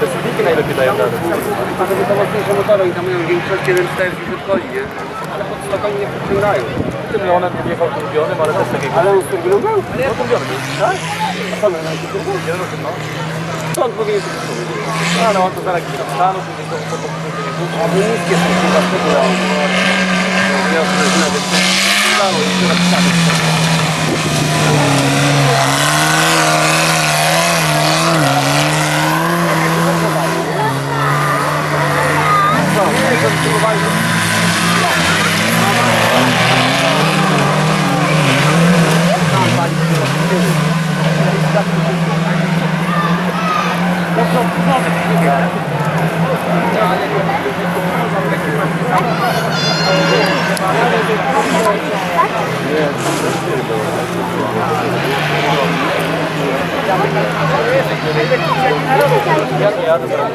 Te silniki najlepiej dają radę. Ale to mocniejsze motory i tam większość 1.4 już odchodzi, nie? Ale pod stokami nie podciągają. Tym Leonem nie jechał turbionym, ale też takiego. Ale on z turbiną był? No turbiony, tak? A co my na turbiną? Jeden osiem, no. Co on powinien powiedzieć? No, ale on to zaraz tam stanu, później to po poprzedniku. A bo niskie są chyba z tego. Ja nawet stanu i to napisane. Co? Nie, to spróbowali. Tam pali się z tyłu. No co, no, nie wiem. Ja to jadę zaraz.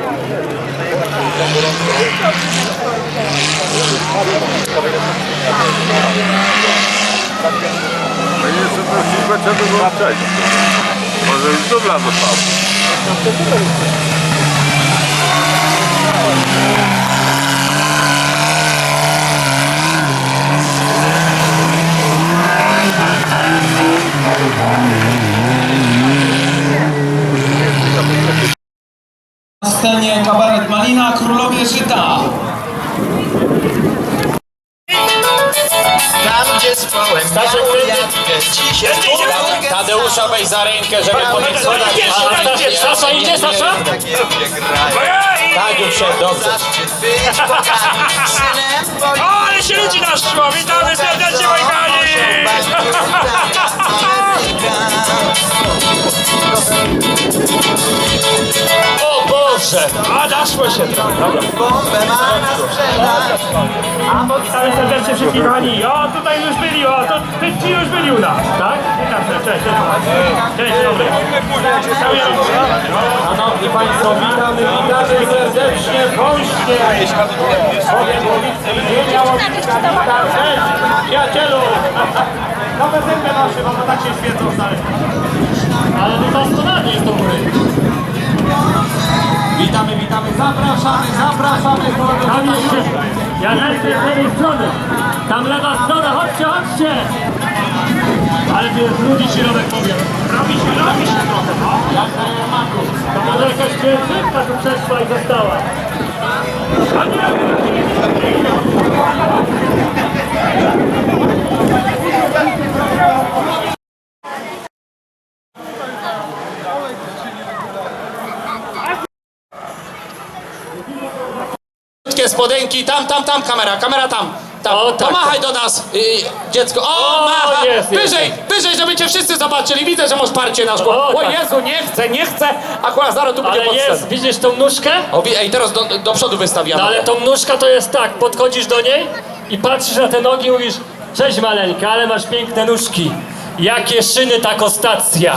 No i silba trzeba było wcześniej. Może już dubla został. Na scenie kabaret Malina, Królowie Żyta. Tam gdzie z połem jadkę dzisiaj Tadeusza weź za rękę, żeby podyksować. Sasza idzie, Sasza? Tak, już się dobrze. O, ale się ludzi naszło! Witamy serdecznie, moi kochani! O Boże! A, naszło się trochę, dobra. Bombę ma na sprzedać Witamy serdecznie wszystkich kochani. O, tutaj już byli, o, to ty, ci już byli u nas, tak? Witam serdecznie, cześć, cześć. Cześć, dobry. Szanowni Państwo, witamy, witamy serdecznie w Olsztie. Powiem policji, nie miało być tak. Cześć, przyjacielu! Nowe zęby nasze, bo to tak się świecą stale. Ale to doskonale jest do góry. Witamy, witamy, zapraszamy, zapraszamy. Tam jeszcze, ja lecę z lewej strony. Tam lewa strona, chodźcie, chodźcie. Ale tu jest ludzi środek powiem. Robi się, robi się trochę, no. Jak na Jermaku. To może jakaś pielgrzymka tu przeszła i została. A nie, spodenki, tam, tam, tam kamera, kamera tam. tam. O, tak. Pomachaj do nas, y, dziecko. O, O, macha! jest, jest. wyżej, wyżej, żeby cię wszyscy zobaczyli. Widzę, że masz parcie na szkło. O, O, tak. Jezu, nie chcę, nie chcę. Akurat zaraz tu będzie Ale podstęp. jest, widzisz tą nóżkę? O, wi- ej, teraz do, do przodu wystawiamy. No ale tą nóżka to jest tak, podchodzisz do niej i patrzysz na te nogi i mówisz Cześć maleńka, ale masz piękne nóżki. Jakie szyny, tako stacja.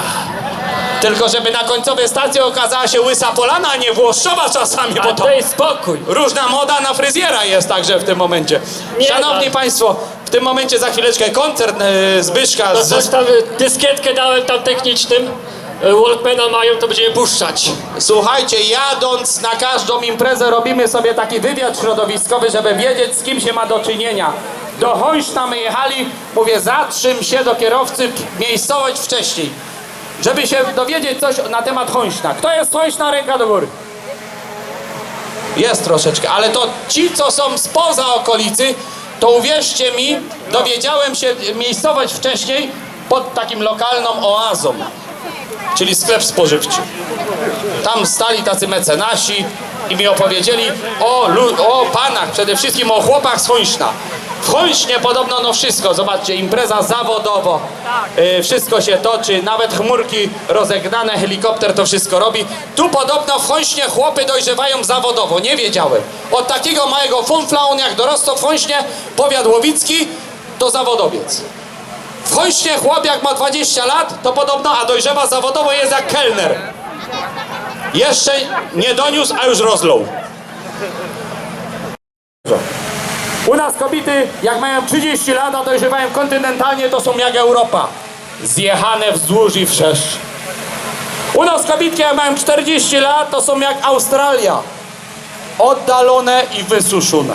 Tylko żeby na końcowej stacji okazała się łysa polana, a nie włoszczowa czasami, bo to daj spokój. różna moda na fryzjera jest także w tym momencie. Nie, Szanowni tak. Państwo, w tym momencie za chwileczkę koncert e, Zbyszka To z coś tam, y, dyskietkę dałem tam technicznym. y, Walkmana mają, to będziemy puszczać. Słuchajcie, jadąc na każdą imprezę robimy sobie taki wywiad środowiskowy, żeby wiedzieć z kim się ma do czynienia. Do Hońszta my jechali, mówię zatrzym się do kierowcy, miejscowość wcześniej. Żeby się dowiedzieć coś na temat Hońszta. Kto jest z Hońszta? Ręka do góry. Jest troszeczkę, ale to ci, co są spoza okolicy, to uwierzcie mi, dowiedziałem się miejscowość wcześniej pod takim lokalną oazą, czyli sklep spożywczy. Tam stali tacy mecenasi i mi opowiedzieli o, o panach, przede wszystkim o chłopach z Chońszna. W podobno no wszystko, zobaczcie, impreza zawodowo, y, wszystko się toczy, nawet chmurki rozegnane, helikopter to wszystko robi. Tu podobno w chłopy dojrzewają zawodowo, nie wiedziałem. Od takiego małego funfla, on jak dorosł w Chońśnie, powiat łowicki, to zawodowiec. W chłop jak ma 20 lat, to podobno, a dojrzewa zawodowo jest jak kelner. Jeszcze nie doniósł, a już rozlął. U nas kobiety, jak mają 30 lat, a dojrzewają kontynentalnie, to są jak Europa. Zjechane wzdłuż i wszerz. U nas kobietki, jak mają 40 lat, to są jak Australia. Oddalone i wysuszone.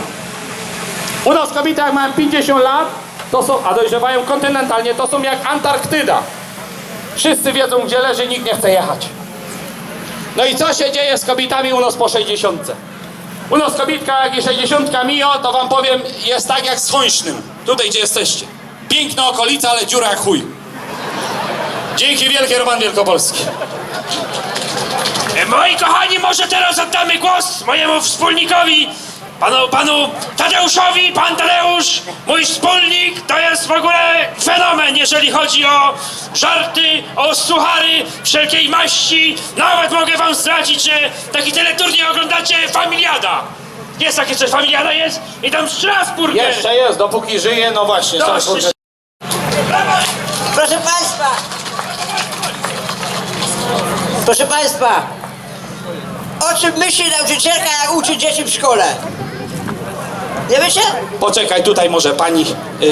U nas kobiety, jak mają 50 lat, to są, a dojrzewają kontynentalnie, to są jak Antarktyda. Wszyscy wiedzą, gdzie leży, nikt nie chce jechać. No i co się dzieje z kobietami u nas po 60? U nas kobietka, jak i 60 mio, to wam powiem, jest tak jak z Chońsznym. Tutaj, gdzie jesteście. Piękna okolica, ale dziura jak chuj. Dzięki wielkie, Roman Wielkopolski. Moi kochani, może teraz oddamy głos mojemu wspólnikowi, panu, panu Tadeuszowi. Pan Tadeusz, mój wspólnik, to jest w ogóle fenomen, jeżeli chodzi o żarty, o suchary wszelkiej maści. Nawet mogę wam zdradzić, że taki teleturniej oglądacie Familiada. Jest takie coś, Familiada jest? I tam Strasburg Jeszcze jest, dopóki żyje, no właśnie. No, Strasburg- Proszę Państwa! Proszę Państwa! O czym myśli nauczycielka, jak uczy dzieci w szkole? Nie wiecie? Poczekaj, tutaj może pani... Y,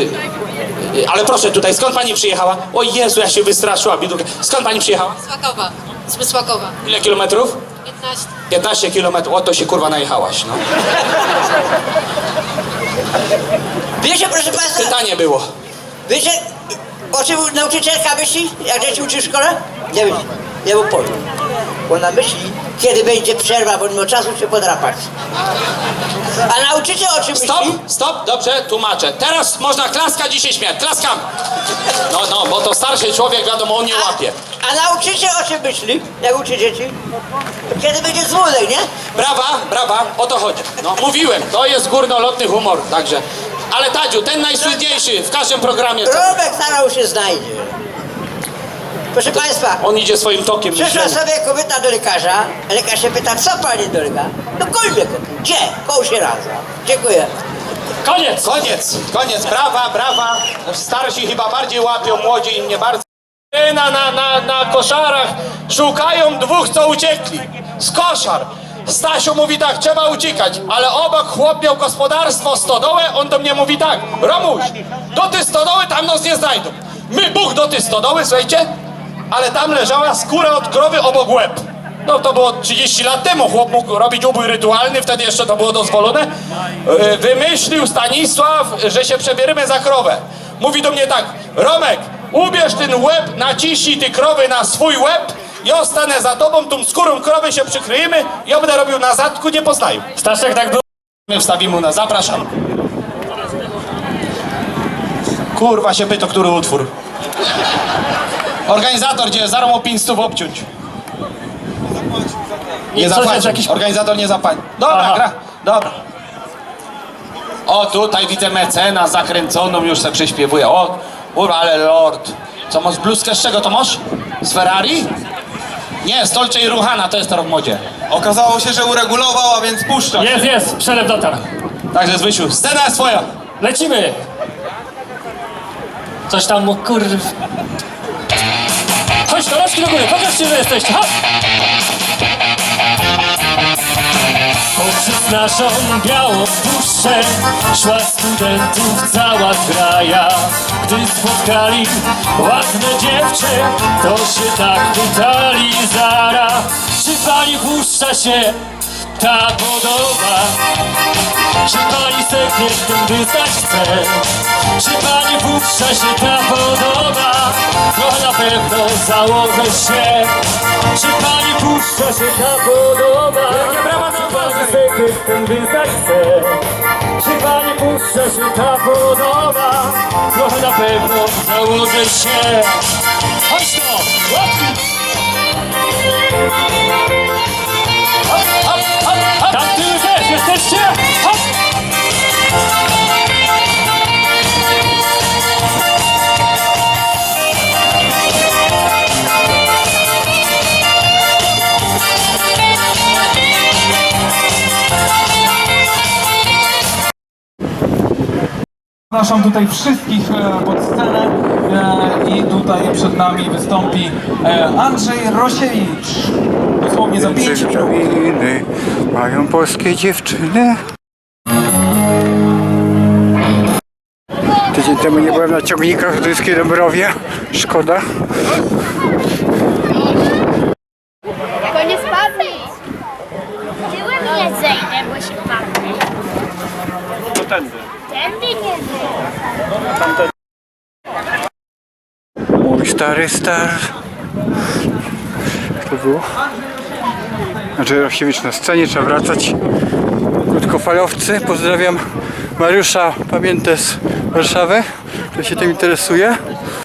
y, ale proszę tutaj, skąd pani przyjechała? O Jezu, ja się wystraszyłam. Bidulka. Skąd pani przyjechała? Słakowa. Z Wysłakowa. Ile kilometrów? 15. 15 kilometrów. O, to się kurwa najechałaś, no. Wiecie, proszę Państwa, Pytanie było. wiecie, o czym nauczycielka myśli, jak dzieci uczy w szkole? Nie myśli, nie mu powiem. Ona myśli, kiedy będzie przerwa, bo nie ma czasu się podrapać. A nauczyciel o czym Stop, myśli? stop, dobrze, tłumaczę. Teraz można klaskać i się śmiać. Klaskam. No, no, bo to starszy człowiek, wiadomo, on nie łapie. A nauczyciel o czym myśli, jak uczy dzieci? Kiedy będzie dzwonek, nie? Brawa, brawa, o to chodzi. No, mówiłem, to jest górnolotny humor, także. Ale Tadziu, ten najsłynniejszy w każdym programie. co- Robek starał się znajdzie. Proszę Państwa, On idzie swoim tokiem. przyszła myślenia. sobie kobieta do lekarza. Lekarz się pyta, co pani dolega? No kolbie Gdzie? Koło się raza. Dziękuję. Koniec! Koniec, koniec, brawa, brawa. Starsi chyba bardziej łapią, młodzi nie bardzo. Na, na, na, na koszarach szukają dwóch, co uciekli. Z koszar. Stasiu mówi tak, trzeba uciekać, ale obok chłop miał gospodarstwo, stodołę, on do mnie mówi tak, Romuś, do tej stodoły tam nas nie znajdą. My Bóg do tej stodoły, słuchajcie, ale tam leżała skóra od krowy obok łeb. No to było 30 lat temu, chłop mógł robić ubój rytualny, wtedy jeszcze to było dozwolone. Yy, Wymyślił Stanisław, że się przebierzemy za krowę. Mówi do mnie tak, Romek, ubierz ten łeb, naciśnij ty krowy na swój łeb, ja stanę za tobą, tą skórą krowy się przykryjemy, ja będę robił na zadku, nie poznają. Staszek tak było. My wstawimy u nas, zapraszam. Kurwa się pyta, który utwór. Organizator, gdzie zarmo 5 stów obciąć. Nie zapłaci. jakiś- Organizator nie zapłaci. Dobra, Aha. gra. Dobra. O, tutaj widzę mecena zakręconą, już se prześpiewuje. O, kurwa, ale lord. Co, masz bluzkę z czego to masz? Z Ferrari? Nie, z Dolce i Ruchana, to jest teraz w modzie. Okazało się, że uregulował, a więc puszcza. Jest, jest, przelew dotarł. Także Zbysiu, scena jest twoja. Lecimy! Coś tam, no kurw... Chodź, koleżki do góry, pokażcie, że jesteście, chodź! Poprzez naszą białą puszczę Szła studentów cała kraja Gdy spotkali ładne dziewczę To się tak pytali zara Czy pani puszcza się ta podoba? Czy pani sekretem wyznać chce? Czy pani puszcza się ta podoba? No na pewno założę się Czy pani puszcza się ta podoba? Wielkie brawa Czy pani sekretem system wyznać chce Czy panie puszcza się ta podoba? Trochę na pewno założę się Chodź to! Łapki! Zapraszam tutaj wszystkich e, pod scenę e, i tutaj przed nami wystąpi e, Andrzej Rosiewicz. Dosłownie za 5 minut. Mają polskie dziewczyny. Tydzień temu nie byłem na ciągnikach w Duńskiej Dąbrowie. Szkoda. Bo nie spadnij! Tyłem nie zejdę, bo się padnę. To tędy. Mój stary star. Jak to było? Andrzej Rosiewicz na scenie, trzeba wracać. Krótkofalowcy. Pozdrawiam Mariusza Pamiętę z Warszawy, który się tym interesuje.